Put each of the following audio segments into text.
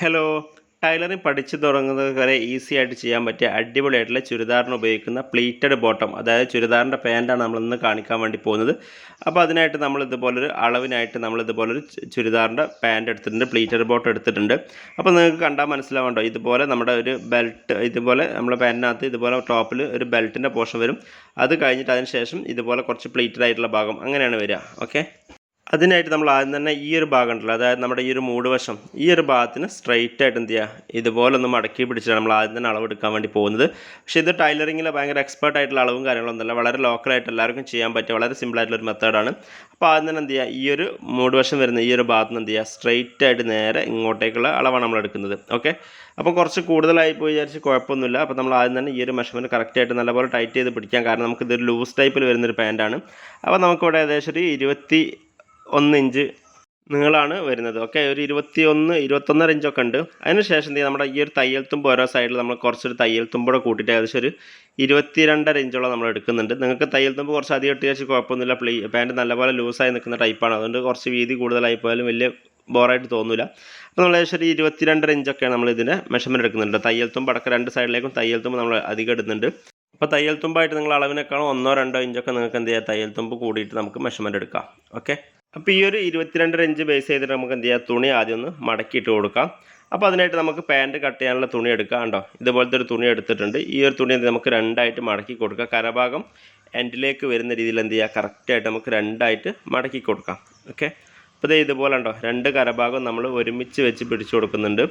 Hello tailoring പഠിച്ചു തുടങ്ങുന്നത് വരെ ഈസി ആയിട്ട് ചെയ്യാൻ പറ്റിയ അടിപൊളിയായിട്ടുള്ള ചുരിദാറിന് ഉപയോഗിക്കുന്ന പ്ലീറ്റഡ് ബോട്ടം അതായത് ചുരിദാറിന്റെ പാന്റാണ് നമ്മൾ ഇന്ന് കാണിക്കാൻ വേണ്ടി പോകുന്നത്. അപ്പോൾ അതിനായിട്ട് നമ്മൾ ഇതുപോലൊരു അളവിനായിട്ട് നമ്മൾ ഇതുപോലൊരു ചുരിദാറിന്റെ പാന്റ് എടുത്തിട്ടുണ്ട് പ്ലീറ്റഡ് ബോട്ടം എടുത്തിട്ടുണ്ട്. അപ്പോൾ നിങ്ങൾക്ക് കണ്ടാൽ മനസ്സിലാവേണ്ടോ ഇതുപോലെ നമ്മുടെ ഒരു ബെൽറ്റ് ഇതുപോലെ നമ്മുടെ പാന്റിനകത്ത് ഇതുപോലെ ടോപ്പിൽ ഒരു ബെൽറ്റിന്റെ പോർഷൻ വരും. അത് കഴിഞ്ഞിട്ട് അതിന് ശേഷം ഇതുപോലെ കുറച്ച് പ്ലീറ്റഡ് ആയിട്ടുള്ള ഭാഗം അങ്ങനെയാണ് വരിക. ഓക്കെ അതിനായിട്ട് നമ്മൾ ആദ്യം തന്നെ ഈ ഒരു ഭാഗം ഉണ്ടല്ലോ അതായത് നമ്മുടെ ഈ ഒരു മൂട് വശം ഈ ഒരു ഭാഗത്തിന് സ്ട്രൈറ്റ് ആയിട്ട് എന്ത് ചെയ്യുക? ഇതുപോലെ ഒന്ന് മടക്കി പിടിച്ചിട്ടാണ് നമ്മൾ ആദ്യം തന്നെ അളവെടുക്കാൻ വേണ്ടി പോകുന്നത്. പക്ഷേ ഇത് ടൈലറിങ്ങിൽ ഭയങ്കര എക്സ്പേർട്ട് ആയിട്ടുള്ള അളവും കാര്യങ്ങളൊന്നുമല്ല വളരെ ലോക്കലായിട്ട് എല്ലാവർക്കും ചെയ്യാൻ പറ്റിയ വളരെ സിമ്പിൾ ആയിട്ടുള്ള ഒരു മെത്തേഡാണ് അപ്പോൾ ആദ്യം തന്നെ എന്ത് ചെയ്യുക? ഈ ഒരു മൂട് വശം വരുന്ന ഈ ഒരു ഭാഗത്ത് നിന്ന് എന്ത് ചെയ്യുക? സ്ട്രൈറ്റ് ആയിട്ട് നേരെ ഇങ്ങോട്ടേക്കുള്ള അളവാണ് നമ്മൾ എടുക്കുന്നത്. ഓക്കെ അപ്പോൾ കുറച്ച് കൂടുതലായി പോയി വിചാരിച്ച് കുഴപ്പമൊന്നുമില്ല. അപ്പോൾ നമ്മൾ ആദ്യം തന്നെ ഈ ഒരു മെഷർമെന്റ് കറക്റ്റായിട്ട് നല്ലപോലെ ടൈറ്റ് ചെയ്ത് പിടിക്കാം. കാരണം നമുക്കിതൊരു ലൂസ് ടൈപ്പിൽ വരുന്നൊരു പാന്റാണ് അപ്പോൾ നമുക്കിവിടെ ഏകദേശം ഒരു ഇരുപത്തി ഒന്ന് ഇഞ്ച് നീളമാണ് വരുന്നത്. ഓക്കെ ഒരു ഇരുപത്തി ഒന്ന് ഇരുപത്തൊന്നര ഇഞ്ചൊക്കെ ഉണ്ട്. അതിനുശേഷം നമ്മുടെ ഈ ഒരു തയ്യൽ തുമ്പ് ഓരോ സൈഡിൽ നമ്മൾ കുറച്ചൊരു തയ്യൽ തുമ്പോടെ കൂട്ടിയിട്ട് ഏകദേശം ഒരു ഇരുപത്തി രണ്ടര ഇഞ്ചോളം നമ്മൾ എടുക്കുന്നുണ്ട്. നിങ്ങൾക്ക് തയ്യൽ തുമ്പ് കുറച്ച് അധികം ഇട്ട് വെച്ച് കുഴപ്പമൊന്നുമില്ല. പ്ലീ പാന്റ് നല്ലപോലെ ലൂസായി നിൽക്കുന്ന ടൈപ്പാണ് അതുകൊണ്ട് കുറച്ച് വീതി കൂടുതലായി പോയാലും വലിയ ബോറായിട്ട് തോന്നില്ല അപ്പോൾ നമ്മൾ ഏകദേശം ഒരു ഇരുപത്തിരണ്ടര ഇഞ്ചൊക്കെയാണ് നമ്മൾ ഇതിന്റെ മെഷർമെന്റ് എടുക്കുന്നുണ്ട്. തയ്യൽ തുമ്പ് അടക്കം രണ്ട് സൈഡിലേക്കും തയ്യൽ തുമ്പ് നമ്മൾ അധികം ഇടുന്നുണ്ട്. അപ്പോൾ തയ്യൽ തുമ്പായിട്ട് നിങ്ങൾ അളവിനേക്കാളും ഒന്നോ രണ്ടോ ഇഞ്ചൊക്കെ നിങ്ങൾക്ക് എന്ത് ചെയ്യാം? തയ്യൽ തുമ്പ് കൂടിയിട്ട് നമുക്ക് മെഷർമെന്റ് എടുക്കാം. ഓക്കെ അപ്പോൾ ഈ ഒരു ഇരുപത്തിരണ്ടര ഇഞ്ച് ബേസ് ചെയ്തിട്ട് നമുക്ക് എന്ത് ചെയ്യാം? തുണി ആദ്യം ഒന്ന് മടക്കിയിട്ട് കൊടുക്കാം. അപ്പോൾ അതിനായിട്ട് നമുക്ക് പാന്റ് കട്ട് ചെയ്യാനുള്ള തുണി എടുക്കാം കണ്ടോ? ഇതുപോലത്തെ ഒരു തുണി എടുത്തിട്ടുണ്ട്. ഈ ഒരു തുണി നമുക്ക് രണ്ടായിട്ട് മടക്കി കൊടുക്കാം. കരഭാഗം എൻഡിലേക്ക് വരുന്ന രീതിയിൽ എന്ത് ചെയ്യുക കറക്റ്റായിട്ട് നമുക്ക് രണ്ടായിട്ട് മടക്കി കൊടുക്കാം. ഓക്കെ അപ്പോൾ ഇതേ ഇതുപോലെ ഉണ്ടോ രണ്ട് കരഭാഗം നമ്മൾ ഒരുമിച്ച് വെച്ച് പിടിച്ചു കൊടുക്കുന്നുണ്ട്.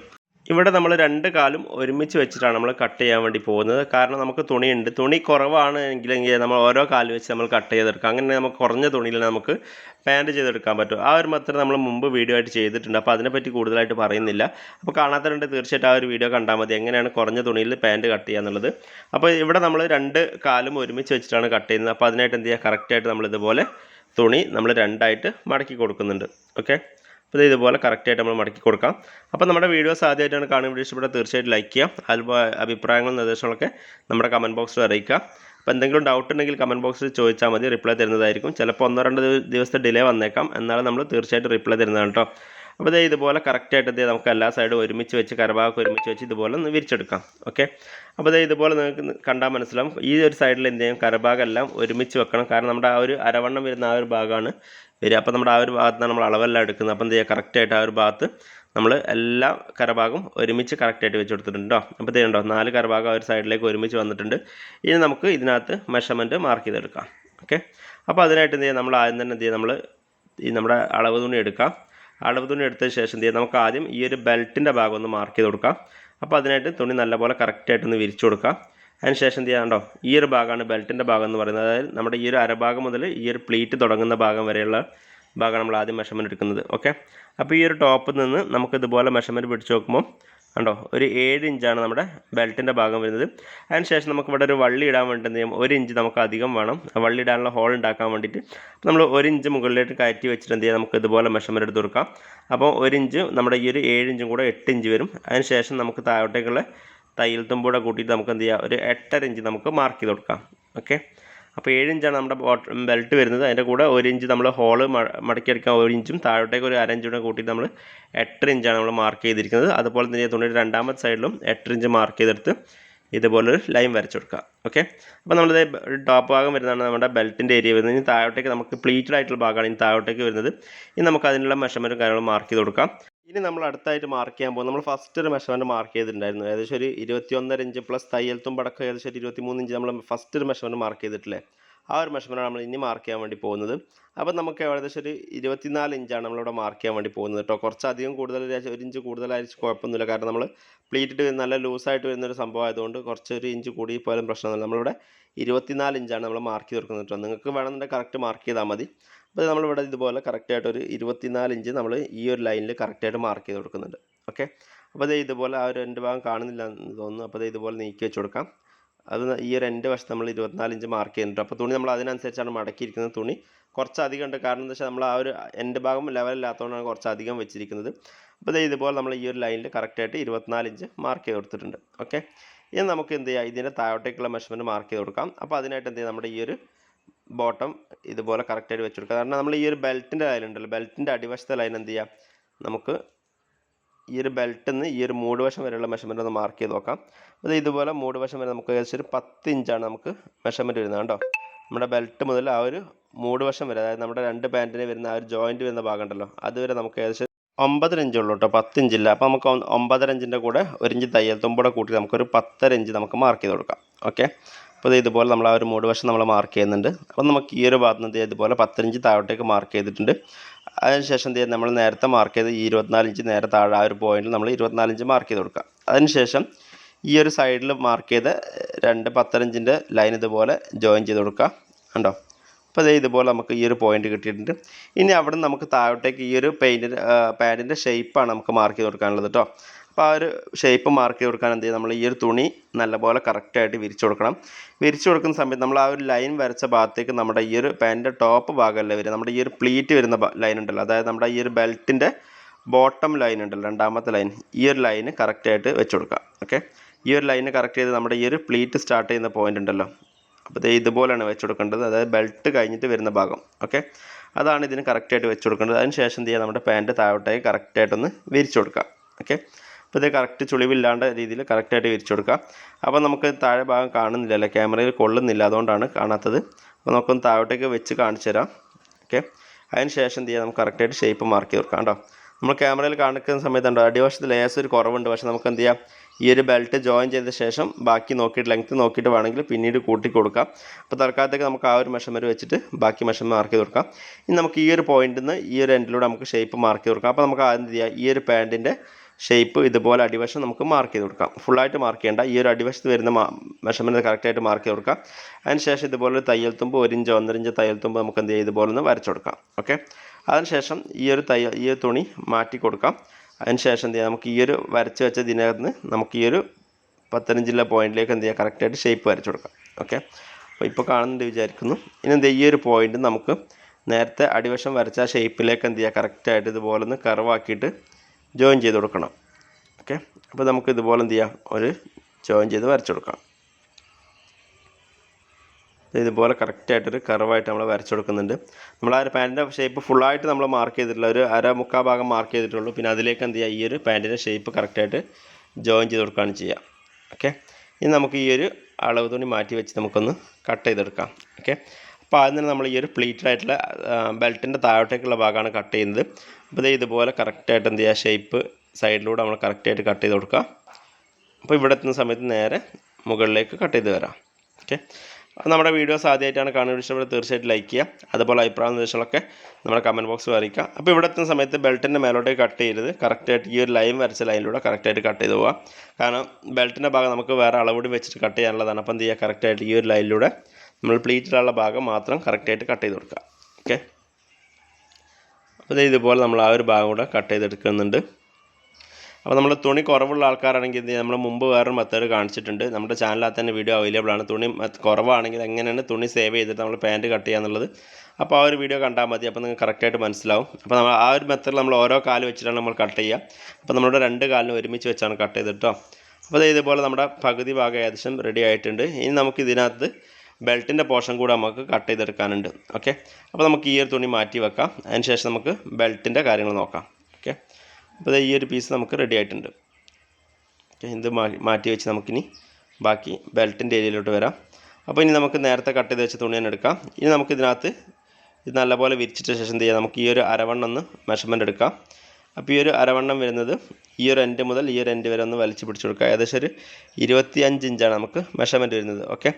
ഇവിടെ നമ്മൾ രണ്ട് കാലും ഒരുമിച്ച് വെച്ചിട്ടാണ് നമ്മൾ കട്ട് ചെയ്യാൻ വേണ്ടി പോകുന്നത്. കാരണം നമുക്ക് തുണിയുണ്ട്. തുണി കുറവാണ് എങ്കിലെങ്കിൽ നമ്മൾ ഓരോ കാൽ വെച്ച് നമ്മൾ കട്ട് ചെയ്തെടുക്കാം. അങ്ങനെ നമുക്ക് കുറഞ്ഞ തുണിയിൽ നമുക്ക് പാന്റ് ചെയ്തെടുക്കാൻ പറ്റും. ആ ഒരു മാത്രം നമ്മൾ മുമ്പ് വീഡിയോ ആയിട്ട് ചെയ്തിട്ടുണ്ട്. അപ്പോൾ അതിനെപ്പറ്റി കൂടുതലായിട്ട് പറയുന്നില്ല. അപ്പോൾ കാണാത്തവരുണ്ട് തീർച്ചയായിട്ടും ആ ഒരു വീഡിയോ കണ്ടാൽ മതി. എങ്ങനെയാണ് കുറഞ്ഞ തുണിയിൽ പാന്റ് കട്ട് ചെയ്യുക എന്നുള്ളത്. അപ്പോൾ ഇവിടെ നമ്മൾ രണ്ട് കാലും ഒരുമിച്ച് വെച്ചിട്ടാണ് കട്ട് ചെയ്യുന്നത്. അപ്പോൾ അതിനായിട്ട് എന്ത് ചെയ്യുക? കറക്റ്റായിട്ട് നമ്മൾ ഇതുപോലെ തുണി നമ്മൾ രണ്ടായിട്ട് മടക്കി കൊടുക്കുന്നുണ്ട്. ഓക്കെ അപ്പോൾ ഇത് ഇതുപോലെ കറക്റ്റായിട്ട് നമ്മൾ മടക്കി കൊടുക്കാം. അപ്പോൾ നമ്മുടെ വീഡിയോസ് ആദ്യമായിട്ടാണ് കാണുന്ന ഇഷ്ടപ്പെട്ട തീർച്ചയായിട്ടും ലൈക്ക് ചെയ്യാം അതുപോലെ അഭിപ്രായങ്ങളും നിർദ്ദേശങ്ങളൊക്കെ നമ്മുടെ കമന്റ് ബോക്സിൽ അറിയിക്കുക. അപ്പോൾ എന്തെങ്കിലും ഡൗട്ട് ഉണ്ടെങ്കിൽ കമന്റ് ബോക്സിൽ ചോദിച്ചാൽ മതി. റിപ്ലൈ തരുന്നതായിരിക്കും. ചിലപ്പോൾ ഒന്നോ രണ്ടോ ദിവസത്തെ ഡിലേ വന്നേക്കാം. എന്നാലും നമ്മൾ തീർച്ചയായിട്ടും റിപ്ലൈ തരുന്നതാണ് കേട്ടോ അപ്പോൾ ദേ ഇതുപോലെ കറക്റ്റായിട്ട് ദേ നമുക്ക് എല്ലാ സൈഡും ഒരുമിച്ച് വെച്ച് കരഭാഗം ഒരുമിച്ച് വെച്ച് ഇതുപോലെ ഒന്ന് വിരിച്ചെടുക്കാം. ഓക്കെ അപ്പോൾ ദേ ഇതുപോലെ നിങ്ങൾക്ക് കണ്ടാൽ മനസ്സിലാവും. ഈ ഒരു സൈഡിൽ എന്ത് ചെയ്യും? കരഭാഗം എല്ലാം ഒരുമിച്ച് വെക്കണം. കാരണം നമ്മുടെ ആ ഒരു അരവണ്ണം വരുന്ന ആ ഒരു ഭാഗമാണ് വരിക. അപ്പോൾ നമ്മുടെ ആ ഒരു ഭാഗത്താണ് നമ്മൾ അളവെല്ലാം എടുക്കുന്നത്. അപ്പോൾ എന്ത് ചെയ്യുക കറക്റ്റായിട്ട് ആ ഒരു ഭാഗത്ത് നമ്മൾ എല്ലാ കരഭാഗം ഒരുമിച്ച് കറക്റ്റായിട്ട് വെച്ച് കൊടുത്തിട്ടുണ്ടോ അപ്പോൾ ഇതുണ്ടോ നാല് കരഭാഗം ഒരു സൈഡിലേക്ക് ഒരുമിച്ച് വന്നിട്ടുണ്ട്. ഇനി നമുക്ക് ഇതിനകത്ത് മെഷർമെന്റ് മാർക്ക് ചെയ്തെടുക്കാം. ഓക്കെ അപ്പോൾ അതിനായിട്ട് എന്ത് ചെയ്യാം? നമ്മൾ ആദ്യം തന്നെ എന്ത് ചെയ്യാം? നമ്മൾ ഈ നമ്മുടെ അളവ് തുണി എടുക്കാം. അളവ് തുണി എടുത്തതിന് ശേഷം എന്ത് നമുക്ക് ആദ്യം ഈ ഒരു ബെൽറ്റിന്റെ ഭാഗം ഒന്ന് മാർക്ക് ചെയ്ത് കൊടുക്കാം. അപ്പോൾ അതിനായിട്ട് തുണി നല്ലപോലെ കറക്റ്റായിട്ട് ഒന്ന് വിരിച്ചു കൊടുക്കാം. അതിന് ശേഷം എന്ത് ചെയ്യാണ്ടോ ഈ ഒരു ഭാഗമാണ് ബെൽറ്റിന്റെ ഭാഗം എന്ന് പറയുന്നത്. അതായത് നമ്മുടെ ഈ ഒരു അരഭാഗം മുതൽ ഈ ഒരു പ്ലീറ്റ് തുടങ്ങുന്ന ഭാഗം വരെയുള്ള ഭാഗമാണ് നമ്മൾ ആദ്യം മെഷർമെന്റ് എടുക്കുന്നത്. ഓക്കെ അപ്പോൾ ഈ ഒരു ടോപ്പിൽ നിന്ന് നമുക്ക് ഇതുപോലെ മെഷർമെന്റ് പിടിച്ച് നോക്കുമ്പോൾ കണ്ടോ? ഒരു ഏഴ് ഇഞ്ചാണ് നമ്മുടെ ബെൽറ്റിന്റെ ഭാഗം വരുന്നത്. അതിന് ശേഷം നമുക്ക് ഇവിടെ ഒരു വള്ളി ഇടാൻ വേണ്ടി എന്ത് ചെയ്യും? ഒരു ഇഞ്ച് നമുക്ക് അധികം വേണം. വള്ളി ഇടാനുള്ള ഹോൾ ഉണ്ടാക്കാൻ വേണ്ടിയിട്ട് നമ്മൾ ഒരു ഇഞ്ച് മുകളിലേക്ക് കയറ്റി വെച്ചിട്ട് എന്ത് ചെയ്യാം? നമുക്ക് ഇതുപോലെ മെഷർമെന്റ് എടുത്ത് കൊടുക്കാം. അപ്പോൾ ഒരു ഇഞ്ച് നമ്മുടെ ഈ ഒരു ഏഴ് ഇഞ്ചും കൂടെ എട്ട് ഇഞ്ച് വരും. അതിന് ശേഷം നമുക്ക് താഴോട്ടേക്കുള്ള തയ്യൽ തുമ്പൂടെ കൂട്ടിയിട്ട് നമുക്ക് എന്ത് ചെയ്യാം? ഒരു എട്ടര ഇഞ്ച് നമുക്ക് മാർക്ക് ചെയ്ത് കൊടുക്കാം. ഓക്കെ അപ്പോൾ ഏഴ് ഇഞ്ചാണ് നമ്മുടെ ബെൽറ്റ് വരുന്നത്. അതിന്റെ കൂടെ ഒരു ഇഞ്ച് നമ്മൾ ഹോൾ മടക്കിയെടുക്കാൻ ഒരു ഇഞ്ചും താഴോട്ടേക്ക് ഒരു അര ഇഞ്ചും കൂടെ കൂട്ടിയിട്ട് നമ്മൾ എട്ടര ഇഞ്ചാണ് നമ്മൾ മാർക്ക് ചെയ്തിരിക്കുന്നത്. അതുപോലെ തന്നെ തുണിയുടെ രണ്ടാമത്തെ സൈഡിലും എട്ടര ഇഞ്ച് മാർക്ക് ചെയ്തെടുത്ത് ഇതുപോലൊരു ലൈൻ വരച്ചു കൊടുക്കുക. ഓക്കെ അപ്പോൾ നമ്മളിത് ടോപ്പ് ഭാഗം വരുന്നതാണ് നമ്മുടെ ബെൽറ്റിന്റെ ഏരിയ വരുന്നത്. ഇനി താഴോട്ടേക്ക് നമുക്ക് പ്ലീറ്റഡ് ആയിട്ടുള്ള ഭാഗമാണ് ഇനി താഴോട്ടേക്ക് വരുന്നത്. ഇനി നമുക്ക് അതിനുള്ള മെഷർമെന്റും കാര്യങ്ങളും മാർക്ക് ചെയ്ത് കൊടുക്കാം. ഇനി നമ്മൾ അടുത്തായിട്ട് മാർക്ക് ചെയ്യാൻ പോകും. നമ്മൾ ഫസ്റ്റ് ഒരു മെഷർമെന്റ് മാർക്ക് ചെയ്തിട്ടുണ്ടായിരുന്നു. ഏകദേശം ഒരു ഇരുപത്തി ഒന്നര ഇഞ്ച് പ്ലസ് തയ്യൽ തുമ്പടക്കം ഏകദേശം ഒരു ഇരുപത്തി മൂന്ന് ഇഞ്ച് നമ്മൾ ഫസ്റ്റ് ഒരു മെഷർമെന്റ് മാർക്ക് ചെയ്തിട്ടില്ലേ? ആ ഒരു മെഷർമെന്റാണ് നമ്മൾ ഇനി മാർക്ക് ചെയ്യാൻ വേണ്ടി പോകുന്നത്. അപ്പോൾ നമുക്ക് ഏകദേശം ഒരു ഇരുപത്തിനാല് ഇഞ്ചാണ് നമ്മളിവിടെ മാർക്ക് ചെയ്യാൻ വേണ്ടി പോകുന്നത് കേട്ടോ. കുറച്ചധികം കൂടുതൽ ഒരു ഇഞ്ച് കൂടുതലായിരിക്കും കുഴപ്പമൊന്നുമില്ല. കാരണം നമ്മൾ പ്ലീറ്റിട്ട് നല്ല ലൂസായിട്ട് വരുന്നൊരു സംഭവം ആയതുകൊണ്ട് കുറച്ച് ഒരു ഇഞ്ച് കൂടി പോലും പ്രശ്നമൊന്നുമില്ല. നമ്മളിവിടെ ഇരുപത്തിനാല് ഇഞ്ചാണ് നമ്മൾ മാർക്ക് ചെയ്ത് കൊടുക്കുന്നത് കേട്ടോ. നിങ്ങൾക്ക് വേണമെന്നുണ്ടെങ്കിൽ കറക്റ്റ് മാർക്ക് ചെയ്താൽ മതി. അപ്പോൾ നമ്മളിവിടെ ഇതുപോലെ കറക്റ്റായിട്ട് ഒരു ഇരുപത്തിനാല് ഇഞ്ച് നമ്മൾ ഈ ഒരു ലൈനിൽ കറക്റ്റായിട്ട് മാർക്ക് ചെയ്ത് കൊടുക്കുന്നുണ്ട്. ഓക്കെ അപ്പോൾ ദേ ഇതുപോലെ ആ ഒരു രണ്ട് ഭാഗം കാണുന്നില്ല എന്ന് തോന്നുന്നു. അപ്പോൾ ദേ ഇതുപോലെ നീക്കി വെച്ച് കൊടുക്കാം. അത് ഈ ഒരു എന്റെ വശത്ത് നമ്മൾ ഇരുപത്തിനാലിഞ്ച് മാർക്ക് ചെയ്യുന്നുണ്ട്. അപ്പോൾ തുണി നമ്മൾ അതിനനുസരിച്ചാണ് മടക്കിയിരിക്കുന്നത്. തുണി കുറച്ചധികം ഉണ്ട് കാരണം എന്താ വെച്ചാൽ നമ്മൾ ആ ഒരു എന്റെ ഭാഗം ലെവലില്ലാത്തതുകൊണ്ടാണ് കുറച്ചധികം വെച്ചിരിക്കുന്നത്. അപ്പോൾ ദേ ഇതുപോലെ നമ്മൾ ഈ ഒരു ലൈനിൽ കറക്റ്റായിട്ട് ഇരുപത്തിനാലിഞ്ച് മാർക്ക് ചെയ്ത് കൊടുത്തിട്ടുണ്ട്. ഓക്കെ ഇനി നമുക്ക് എന്ത് ചെയ്യാം? ഇതിന്റെ താഴോട്ടേക്കുള്ള മെഷർമെന്റ് മാർക്ക് ചെയ്ത് കൊടുക്കാം. അപ്പോൾ അതിനായിട്ട് എന്ത് ചെയ്യാം? നമ്മുടെ ഈ ഒരു ബോട്ടം ഇതുപോലെ കറക്റ്റായിട്ട് വെച്ച് കൊടുക്കുക കാരണം നമ്മൾ ഈ ഒരു ബെൽറ്റിന്റെ ലൈൻ ഉണ്ടല്ലോ. ബെൽറ്റിന്റെ അടിവശത്തെ ലൈൻ എന്ത് ചെയ്യാം? നമുക്ക് ഈ ഒരു ബെൽറ്റിൽ നിന്ന് ഈ ഒരു മൂട് വശം വരെയുള്ള മെഷർമെന്റ് ഒന്ന് മാർക്ക് ചെയ്ത് നോക്കാം. അത് ഇതുപോലെ മൂട് വശം വരെ നമുക്ക് ഏകദേശം ഒരു പത്ത് ഇഞ്ചാണ് നമുക്ക് മെഷർമെന്റ് വരുന്നത് കേട്ടോ നമ്മുടെ ബെൽറ്റ് മുതൽ ആ ഒരു മൂട് വശം വരെ അതായത് നമ്മുടെ രണ്ട് പാന്റിന് വരുന്ന ആ ഒരു ജോയിന്റ് വരുന്ന ഭാഗം ഉണ്ടല്ലോ അതുവരെ നമുക്ക് ഏകദേശം ഒമ്പതര ഇഞ്ച് ഉള്ളൂ കേട്ടോ പത്ത് ഇഞ്ചില്ല അപ്പോൾ നമുക്ക് ഒമ്പതര ഇഞ്ചിന്റെ കൂടെ ഒരു ഇഞ്ച് തയ്യൽ തുമ്പൂടെ കൂട്ടി നമുക്കൊരു പത്തര ഇഞ്ച് നമുക്ക് മാർക്ക് ചെയ്ത് കൊടുക്കാം. ഓക്കെ അപ്പോൾ ഇത് ഇതുപോലെ നമ്മൾ ആ ഒരു മൂട് വശം നമ്മൾ മാർക്ക് ചെയ്യുന്നുണ്ട്. അപ്പം നമുക്ക് ഈ ഒരു ഭാഗത്ത് നിന്ന് ഇതുപോലെ പത്തിഞ്ച് താഴോട്ടേക്ക് മാർക്ക് ചെയ്തിട്ടുണ്ട്. അതിനുശേഷം എന്ത് നമ്മൾ നേരത്തെ മാർക്ക് ചെയ്ത് ഈ ഇഞ്ച് നേരെ താഴെ ആ ഒരു പോയിന്റിൽ നമ്മൾ ഇരുപത്തിനാല് ഇഞ്ച് മാർക്ക് ചെയ്ത് കൊടുക്കുക. അതിനുശേഷം ഈ ഒരു സൈഡിൽ മാർക്ക് ചെയ്ത രണ്ട് പത്തരഞ്ചിന്റെ ലൈൻ ഇതുപോലെ ജോയിൻ ചെയ്ത് കൊടുക്കുക. കണ്ടോ? അപ്പോൾ അതേ ഇതുപോലെ നമുക്ക് ഈ ഒരു പോയിന്റ് കിട്ടിയിട്ടുണ്ട്. ഇനി അവിടെ നമുക്ക് താഴോട്ടേക്ക് ഈ ഒരു പെയിന്റിന്റെ പാന്റിന്റെ ഷേപ്പാണ് നമുക്ക് മാർക്ക് ചെയ്ത് കൊടുക്കാനുള്ളത് കേട്ടോ. അപ്പോൾ ആ ഒരു ഷേപ്പ് മാർക്ക് ചെയ്ത് കൊടുക്കാൻ എന്ത് ചെയ്യും? നമ്മൾ ഈ ഒരു തുണി നല്ലപോലെ കറക്റ്റായിട്ട് വിരിച്ചു കൊടുക്കണം. വിരിച്ചു കൊടുക്കുന്ന സമയത്ത് നമ്മൾ ആ ഒരു ലൈൻ വരച്ച ഭാഗത്തേക്ക് നമ്മുടെ ഈ ഒരു പാന്റിന്റെ ടോപ്പ് ഭാഗമല്ല വരിക. നമ്മുടെ ഈ ഒരു പ്ലീറ്റ് വരുന്ന ലൈൻ ഉണ്ടല്ലോ. അതായത് നമ്മുടെ ഈ ഒരു ബെൽറ്റിന്റെ ബോട്ടം ലൈൻ ഉണ്ടല്ലോ രണ്ടാമത്തെ ലൈൻ ഈ ഒരു ലൈന് കറക്റ്റായിട്ട് വെച്ച് കൊടുക്കുക. ഓക്കെ ഈ ഒരു ലൈന് കറക്റ്റ് ചെയ്ത് നമ്മുടെ ഈ ഒരു പ്ലീറ്റ് സ്റ്റാർട്ട് ചെയ്യുന്ന പോയിന്റ് ഉണ്ടല്ലോ. അപ്പോൾ ദേ ഇതുപോലെയാണ് വെച്ച് കൊടുക്കേണ്ടത്. അതായത് ബെൽറ്റ് കഴിഞ്ഞിട്ട് വരുന്ന ഭാഗം. ഓക്കെ അതാണ് ഇതിന് കറക്റ്റായിട്ട് വെച്ച് കൊടുക്കേണ്ടത്. അതിന് ശേഷം എന്ത് ചെയ്യുക? നമ്മുടെ പാന്റ് താഴോട്ടേക്ക് കറക്റ്റായിട്ടൊന്ന് വിരിച്ചു കൊടുക്കുക. ഓക്കെ അപ്പോൾ ഇത് കറക്റ്റ് ചുളിവില്ലാണ്ട രീതിയിൽ കറക്റ്റായിട്ട് വിരിച്ചു കൊടുക്കുക. അപ്പോൾ നമുക്ക് താഴെ ഭാഗം കാണുന്നില്ലല്ലോ ക്യാമറയിൽ കൊള്ളുന്നില്ല അതുകൊണ്ടാണ് കാണാത്തത്. അപ്പോൾ നമുക്കൊന്ന് താഴോട്ടേക്ക് വെച്ച് കാണിച്ചു തരാം. ഓക്കെ അതിന് ശേഷം എന്ത് ചെയ്യുക നമുക്ക് കറക്റ്റായിട്ട് ഷേപ്പ് മാർക്ക് ചെയ്ത് കൊടുക്കാം കേട്ടോ. നമ്മൾ ക്യാമറയിൽ കാണിക്കുന്ന സമയത്ത് ഉണ്ടോ അടിവശത്ത് ലേസ് ഒരു കുറവുണ്ട്. പക്ഷേ നമുക്ക് എന്ത് ചെയ്യാം? ഈ ഒരു ബെൽറ്റ് ജോയിൻ ചെയ്ത ശേഷം ബാക്കി നോക്കിയിട്ട് ലെങ്ത്ത് നോക്കിയിട്ട് വേണമെങ്കിൽ പിന്നീട് കൂട്ടി കൊടുക്കാം. അപ്പോൾ തൽക്കാലത്തേക്ക് നമുക്ക് ആ ഒരു മെഷർമെന്റ് വെച്ചിട്ട് ബാക്കി മെഷർമെന്റ് മാർക്ക് ചെയ്ത് കൊടുക്കാം. ഇനി നമുക്ക് ഈ ഒരു പോയിന്റിൽ നിന്ന് ഈ ഒരു എൻഡിലൂടെ നമുക്ക് ഷേപ്പ് മാർക്ക് ചെയ്ത് കൊടുക്കാം. അപ്പോൾ നമുക്ക് ആദ്യം എന്ത് ചെയ്യാം? ഈ ഒരു പാന്റിന്റെ ഷേപ്പ് ഇതുപോലെ അടിവശം നമുക്ക് മാർക്ക് ചെയ്ത് കൊടുക്കാം. ഫുള്ളായിട്ട് മാർക്ക് ചെയ്യേണ്ട ഈ ഒരു അടിവശത്ത് വരുന്ന മെഷർമെന്റ് കറക്റ്റായിട്ട് മാർക്ക് ചെയ്ത് കൊടുക്കാം. അതിനുശേഷം ഇതുപോലെ തയ്യൽ തുമ്പ് ഒരു ഇഞ്ച് ഒന്നര ഇഞ്ച് തയ്യൽ തുമ്പ് നമുക്ക് എന്ത് ചെയ്യാം? ഇതുപോലെ ഒന്ന് വരച്ചു കൊടുക്കാം. ഓക്കെ അതിനുശേഷം ഈ ഒരു തയ്യൽ ഈ ഒരു തുണി മാറ്റി കൊടുക്കാം. അതിനുശേഷം എന്ത് ചെയ്യാം? നമുക്ക് ഈ ഒരു വരച്ച് വെച്ച നമുക്ക് ഈ ഒരു പത്തനഞ്ചിലെ പോയിന്റിലേക്ക് എന്ത് ചെയ്യാം? കറക്റ്റായിട്ട് ഷേപ്പ് വരച്ചു കൊടുക്കാം. ഓക്കെ അപ്പോൾ ഇപ്പോൾ കാണുന്നുണ്ട് വിചാരിക്കുന്നു. ഇനി എന്താ ഈ ഒരു പോയിന്റ് നമുക്ക് നേരത്തെ അടിവശം വരച്ച ഷേപ്പിലേക്ക് എന്ത് ചെയ്യുക കറക്റ്റായിട്ട് ഇതുപോലെ ഒന്ന് കർവാക്കിയിട്ട് ജോയിൻ ചെയ്ത് കൊടുക്കണം. ഓക്കെ അപ്പോൾ നമുക്ക് ഇതുപോലെ എന്ത് ചെയ്യാം? ഒരു ജോയിൻ ചെയ്ത് വരച്ചു കൊടുക്കാം. ഇതുപോലെ കറക്റ്റായിട്ടൊരു കർവായിട്ട് നമ്മൾ വരച്ചു കൊടുക്കുന്നുണ്ട്. നമ്മൾ ആ ഒരു പാന്റിന്റെ ഷേപ്പ് ഫുള്ളായിട്ട് നമ്മൾ മാർക്ക് ചെയ്തിട്ടില്ല ഒരു അര മുക്കാൽ ഭാഗം മാർക്ക് ചെയ്തിട്ടുള്ളൂ. പിന്നെ അതിലേക്ക് എന്ത് ചെയ്യുക ഈ ഒരു പാന്റിന്റെ ഷേപ്പ് കറക്റ്റായിട്ട് ജോയിൻ ചെയ്ത് കൊടുക്കുകയാണ് ചെയ്യുക ഓക്കെ ഇനി നമുക്ക് ഈ ഒരു അളവ് തുണി മാറ്റി വെച്ച് നമുക്കൊന്ന് കട്ട് ചെയ്തെടുക്കാം. ഓക്കെ അപ്പോൾ തന്നെ നമ്മൾ ഈ ഒരു പ്ലീറ്റഡ് ആയിട്ടുള്ള ബെൽറ്റിന്റെ താഴോട്ടേക്കുള്ള ഭാഗമാണ് കട്ട് ചെയ്യുന്നത്. അപ്പോൾ ഇത് ഇതുപോലെ കറക്റ്റായിട്ട് എന്ത് ചെയ്യുക ഷേപ്പ് സൈഡിലൂടെ നമ്മൾ കറക്റ്റായിട്ട് കട്ട് ചെയ്ത് കൊടുക്കുക അപ്പോൾ ഇവിടെ എത്തുന്ന സമയത്ത് നേരെ മുകളിലേക്ക് കട്ട് ചെയ്ത് വരാം. ഓക്കെ? അപ്പോൾ നമ്മുടെ വീഡിയോസ് ആദ്യമായിട്ടാണ് കാണുന്നത്. ഇഷ്ടപ്പെട്ടത് തീർച്ചയായിട്ടും ലൈക്ക് ചെയ്യുക. അതുപോലെ അഭിപ്രായ നിർദ്ദേശങ്ങളൊക്കെ നമ്മുടെ കമന്റ് ബോക്സിൽ അറിയിക്കുക. അപ്പോൾ ഇവിടെ എത്തുന്ന സമയത്ത് ബെൽറ്റിന്റെ മേലോട്ടേക്ക് കട്ട് ചെയ്യരുത്. കറക്റ്റായിട്ട് ഈ ഒരു ലൈൻ വരച്ച ലൈനിലൂടെ കറക്റ്റായിട്ട് കട്ട് ചെയ്ത് പോവുക. കാരണം ബെൽറ്റിന്റെ ഭാഗം നമുക്ക് വേറെ അളവുകൂടി വെച്ചിട്ട് കട്ട് ചെയ്യാനുള്ളതാണ്. അപ്പോൾ എന്ത് ചെയ്യുക കറക്റ്റായിട്ട് ഈ ഒരു ലൈനിലൂടെ നമ്മൾ പ്ലീറ്റിലുള്ള ഭാഗം മാത്രം കറക്റ്റായിട്ട് കട്ട് ചെയ്ത് കൊടുക്കുക. ഓക്കെ? അപ്പോൾ ഇതുപോലെ നമ്മൾ ആ ഒരു ഭാഗം കൂടെ കട്ട് ചെയ്തെടുക്കുന്നുണ്ട്. അപ്പോൾ നമ്മൾ തുണി കുറവുള്ള ആൾക്കാരാണെങ്കിൽ ഇത് നമ്മൾ മുമ്പ് വേറൊരു മെത്തേഡ് കാണിച്ചിട്ടുണ്ട്. നമ്മുടെ ചാനലിൽ തന്നെ വീഡിയോ അവൈലബിൾ ആണ്. തുണി കുറവാണെങ്കിൽ എങ്ങനെയാണ് തുണി സേവ് ചെയ്തിട്ട് നമ്മൾ പാന്റ് കട്ട് ചെയ്യാന്നുള്ളത് അപ്പോൾ ആ ഒരു വീഡിയോ കണ്ടാൽ മതി. അപ്പോൾ നിങ്ങൾക്ക് കറക്റ്റായിട്ട് മനസ്സിലാവും. അപ്പോൾ നമ്മൾ ആ ഒരു മെത്തേഡിൽ നമ്മൾ ഓരോ കാൽ വെച്ചിട്ടാണ് നമ്മൾ കട്ട് ചെയ്യുക. അപ്പോൾ നമ്മുടെ രണ്ട് കാലിനും ഒരുമിച്ച് വെച്ചാണ് കട്ട് ചെയ്തിട്ടോ അപ്പോൾ ഇതുപോലെ നമ്മുടെ പകുതി ഭാഗം ഏകദേശം റെഡി ആയിട്ടുണ്ട്. ഇനി നമുക്ക് ഇതിനകത്ത് ബെൽറ്റിന്റെ പോർഷൻ കൂടെ നമുക്ക് കട്ട് ചെയ്തെടുക്കാനുണ്ട്. ഓക്കെ? അപ്പോൾ നമുക്ക് ഈ ഒരു തുണി മാറ്റി വെക്കാം. അതിന് ശേഷം നമുക്ക് ബെൽറ്റിന്റെ കാര്യങ്ങൾ നോക്കാം. ഓക്കെ? അപ്പോൾ ഈ ഒരു പീസ് നമുക്ക് റെഡി ആയിട്ടുണ്ട്. ഓക്കെ ഇത് മാറ്റി വെച്ച് നമുക്കിനി ബാക്കി ബെൽറ്റിന്റെ ഏരിയയിലോട്ട് വരാം. അപ്പോൾ ഇനി നമുക്ക് നേരത്തെ കട്ട് ചെയ്ത് വെച്ച തുണി തന്നെ എടുക്കാം. ഇനി നമുക്ക് ഇതിനകത്ത് ഇത് നല്ലപോലെ വിരിച്ചിട്ട ശേഷം എന്ത് ചെയ്യാം നമുക്ക് ഈ ഒരു അരവണ്ണം ഒന്ന് മെഷർമെന്റ് എടുക്കാം. അപ്പോൾ ഈ ഒരു അരവണ്ണം വരുന്നത് ഈ ഒരു എൻഡ് മുതൽ ഈ ഒരു എൻഡ് വരെ ഒന്ന് വലിച്ചു പിടിച്ച് കൊടുക്കുക. ഏകദേശം ഒരു ഇരുപത്തിയഞ്ച് ഇഞ്ചാണ് നമുക്ക് മെഷർമെന്റ് വരുന്നത്. ഓക്കെ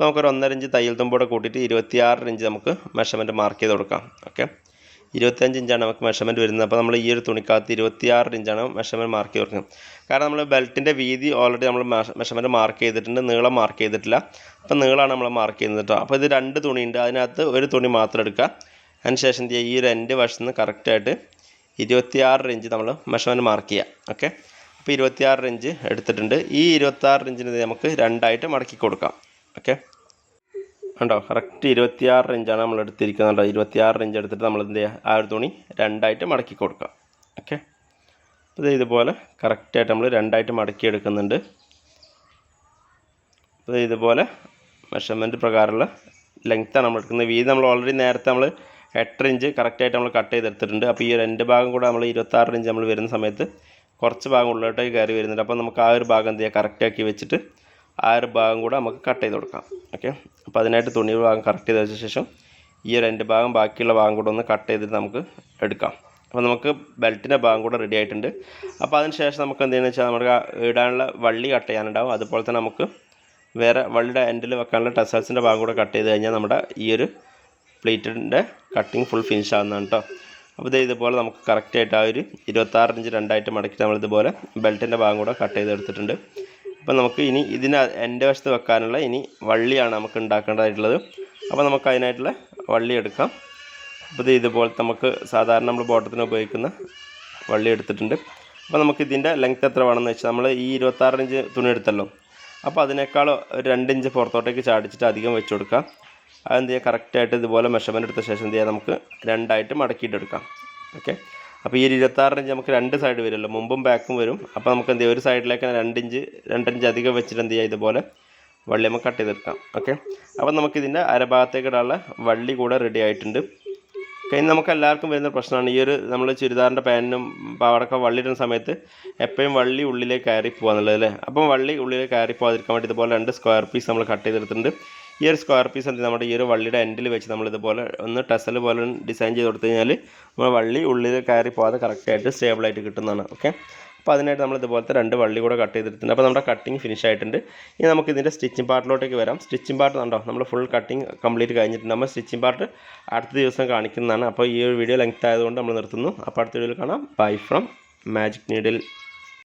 നമുക്കൊരു ഒന്നര ഇഞ്ച് തയ്യൽ തുമ്പോടെ കൂട്ടിയിട്ട് ഇരുപത്തിയാറ് ഇഞ്ച് നമുക്ക് മെഷർമെന്റ് മാർക്ക് ചെയ്ത് കൊടുക്കാം. ഓക്കെ ഇരുപത്തഞ്ച് ഇഞ്ചാണ് നമുക്ക് മെഷർമെന്റ് വരുന്നത്. അപ്പോൾ നമ്മൾ ഈ ഒരു തുണിക്കകത്ത് ഇരുപത്തിയാറ് ഇഞ്ചാണ് മെഷർമെന്റ് മാർക്ക് ചെയ്ത് കൊടുക്കുന്നത്. കാരണം നമ്മൾ ബെൽറ്റിന്റെ വീതി ഓൾറെഡി നമ്മൾ മെഷർമെന്റ് മാർക്ക് ചെയ്തിട്ടുണ്ട്. നീളം മാർക്ക് ചെയ്തിട്ടില്ല. അപ്പോൾ നീളമാണ് നമ്മൾ മാർക്ക് ചെയ്യുന്നത് കേട്ടോ അപ്പോൾ ഇത് രണ്ട് തുണിയുണ്ട്. അതിനകത്ത് ഒരു തുണി മാത്രം എടുക്കുക. അതിനുശേഷം ശേഷം ഈ ഒരു എന്റെ വശത്ത് നിന്ന് കറക്റ്റായിട്ട് ഇരുപത്തിയാറ് ഇഞ്ച് നമ്മൾ മെഷർമെന്റ് മാർക്ക് ചെയ്യുക ഓക്കെ അപ്പോൾ ഇരുപത്തിയാറ് ഇഞ്ച് എടുത്തിട്ടുണ്ട്. ഈ ഇരുപത്തിയാറ് ഇഞ്ചിന് നമുക്ക് രണ്ടായിട്ട് മടക്കി കൊടുക്കാം. ഓക്കെ ഉണ്ടോ കറക്റ്റ് ഇരുപത്തിയാറ് ഇഞ്ചാണ് നമ്മൾ എടുത്തിരിക്കുന്നത് കേട്ടോ ഇരുപത്തിയാറ് ഇഞ്ച് എടുത്തിട്ട് നമ്മൾ എന്ത് ചെയ്യുക ആ ഒരു തുണി രണ്ടായിട്ട് മടക്കി കൊടുക്കാം. ഓക്കെ അപ്പോൾ ഇത് ഇതുപോലെ കറക്റ്റായിട്ട് നമ്മൾ രണ്ടായിട്ട് മടക്കി എടുക്കുന്നുണ്ട്. അപ്പോൾ ഇതുപോലെ മെഷർമെന്റ് പ്രകാരമുള്ള ലെങ്ത്താണ് നമ്മൾ എടുക്കുന്നത്. വീതി നമ്മൾ ഓൾറെഡി നേരത്തെ നമ്മൾ എട്ടര ഇഞ്ച് കറക്റ്റായിട്ട് നമ്മൾ കട്ട് ചെയ്തെടുത്തിട്ടുണ്ട്. അപ്പോൾ ഈ രണ്ട് ഭാഗം കൂടെ നമ്മൾ ഇരുപത്താറ് ഇഞ്ച് നമ്മൾ വരുന്ന സമയത്ത് കുറച്ച് ഭാഗം ഉള്ളിലോട്ടേക്ക് കയറി വരുന്നുണ്ട്. അപ്പോൾ നമുക്ക് ആ ഒരു ഭാഗം എന്ത് ചെയ്യുക കറക്റ്റാക്കി വെച്ചിട്ട് ആ ഒരു ഭാഗം കൂടെ നമുക്ക് കട്ട് ചെയ്ത് കൊടുക്കാം. ഓക്കെ അപ്പോൾ അതിനായിട്ട് തുണി ഭാഗം കറക്റ്റ് ചെയ്ത് വെച്ച ശേഷം ഈ രണ്ട് ഭാഗം ബാക്കിയുള്ള ഭാഗം കൂടെ ഒന്ന് കട്ട് ചെയ്തിട്ട് നമുക്ക് എടുക്കാം. അപ്പോൾ നമുക്ക് ബെൽറ്റിന്റെ ഭാഗം കൂടെ റെഡി ആയിട്ടുണ്ട്. അപ്പോൾ അതിന് ശേഷം നമുക്ക് എന്ത് ചെയ്യുന്നത് വെച്ചാൽ നമുക്ക് ഇടാനുള്ള വള്ളി കട്ട് ചെയ്യാനുണ്ടാവും. അതുപോലെ തന്നെ നമുക്ക് വേറെ വള്ളിയുടെ എൻഡിൽ വെക്കാനുള്ള ടെസൽസിന്റെ ഭാഗം കൂടെ കട്ട് ചെയ്ത് കഴിഞ്ഞാൽ നമ്മുടെ ഈ ഒരു പ്ലേറ്റിന്റെ കട്ടിങ് ഫുൾ ഫിനിഷ് ആവുന്നതാണ് കേട്ടോ അപ്പോൾ ഇത് ഇതുപോലെ നമുക്ക് കറക്റ്റായിട്ട് ആ ഒരു ഇരുപത്താറ് ഇഞ്ച് രണ്ടായിട്ട് മടക്കി നമ്മൾ ഇതുപോലെ ബെൽറ്റിന്റെ ഭാഗം കൂടെ കട്ട് ചെയ്തെടുത്തിട്ടുണ്ട് അപ്പോൾ നമുക്ക് ഇനി ഇതിന് എന്റെ വശത്ത് വെക്കാനുള്ള ഇനി വള്ളിയാണ് നമുക്ക് ഉണ്ടാക്കേണ്ടതായിട്ടുള്ളത്. അപ്പോൾ നമുക്ക് അതിനായിട്ടുള്ള വള്ളി എടുക്കാം. അപ്പോൾ ഇത് ഇതുപോലെ നമുക്ക് സാധാരണ നമ്മൾ ബോട്ടത്തിന് ഉപയോഗിക്കുന്ന വള്ളി എടുത്തിട്ടുണ്ട്. അപ്പോൾ നമുക്ക് ഇതിന്റെ ലെങ്ത് എത്ര വേണമെന്ന് വെച്ചാൽ നമ്മൾ ഈ ഇരുപത്താറ് ഇഞ്ച് തുണി എടുത്തല്ലോ. അപ്പോൾ അതിനേക്കാൾ ഒരു രണ്ട് ഇഞ്ച് പുറത്തോട്ടേക്ക് ചാടിച്ചിട്ട് അധികം വെച്ച് കൊടുക്കാം. അതെന്ത് ചെയ്യുക? കറക്റ്റായിട്ട് ഇതുപോലെ മെഷർമെന്റ് എടുത്ത ശേഷം എന്ത് ചെയ്യാം നമുക്ക് രണ്ടായിട്ട് മടക്കിയിട്ടെടുക്കാം. ഓക്കെ അപ്പോൾ ഈ ഒരു ഇരുപത്താറ് ഇഞ്ച് നമുക്ക് രണ്ട് സൈഡ് വരുമല്ലോ. മുമ്പും ബാക്കും വരും. അപ്പോൾ നമുക്ക് എന്ത് ചെയ്യാം ഒരു സൈഡിലേക്ക് രണ്ട് ഇഞ്ച് രണ്ട് ഇഞ്ച് അധികം വെച്ചിട്ട് എന്ത് ചെയ്യുക? ഇതുപോലെ വള്ളി നമുക്ക് കട്ട് ചെയ്തെടുക്കാം. ഓക്കെ അപ്പോൾ നമുക്കിതിന്റെ അരഭാഗത്തേക്ക് ഇടാനുള്ള വള്ളി കൂടെ റെഡി ആയിട്ടുണ്ട്. കഴിഞ്ഞ് നമുക്ക് എല്ലാവർക്കും വരുന്ന പ്രശ്നമാണ്. ഈ ഒരു നമ്മൾ ചുരിദാറിന്റെ പാന്റിനും പാവടക്ക വള്ളി ഇടുന്ന സമയത്ത് എപ്പോഴും വള്ളി ഉള്ളിലേക്ക് കയറി പോകാന്നുള്ളത് അല്ലേ? അപ്പം വള്ളി ഉള്ളിലേക്ക് കയറി പോകാതിരിക്കാൻ വേണ്ടി ഇതുപോലെ രണ്ട് സ്ക്വയർ പീസ് നമ്മൾ കട്ട് ചെയ്തെടുത്തിട്ടുണ്ട്. ഈ ഒരു സ്ക്വയർ പീസ് എന്ത് നമ്മുടെ ഈ ഒരു വള്ളിയുടെ എൻഡിൽ വെച്ച് നമ്മൾ ഇതുപോലെ ഒന്ന് ടെസൽ പോലെ ഡിസൈൻ ചെയ്ത് കൊടുത്തു കഴിഞ്ഞാൽ നമ്മുടെ വള്ളി ഉള്ളിൽ കയറി പോകാതെ കറക്റ്റായിട്ട് സ്റ്റേബിളായിട്ട് കിട്ടുന്നതാണ്. ഓക്കെ അപ്പോൾ അതിനായിട്ട് നമ്മൾ ഇതുപോലത്തെ രണ്ട് വള്ളി കൂടെ കട്ട് ചെയ്തിട്ടുണ്ട്. അപ്പോൾ നമ്മുടെ കട്ടിങ് ഫിനിഷ് ആയിട്ടുണ്ട്. ഇനി നമുക്ക് ഇതിന്റെ സ്റ്റിച്ചിങ് പാർട്ടിലോട്ടേക്ക് വരാം. സ്റ്റിച്ചിങ് പാർട്ട് ഉണ്ടോ നമ്മൾ ഫുൾ കട്ടിങ് കംപ്ലീറ്റ് കഴിഞ്ഞിട്ടുണ്ട്. നമ്മൾ സ്റ്റിച്ചിങ് പാർട്ട് അടുത്ത ദിവസം കാണിക്കുന്നതാണ്. അപ്പോൾ ഈ ഒരു വീഡിയോ ലെങ്ത് ആയതുകൊണ്ട് നമ്മൾ നിർത്തുന്നു. അപ്പോൾ അടുത്ത വീഡിയോയിൽ കാണാം. Bye from magic needle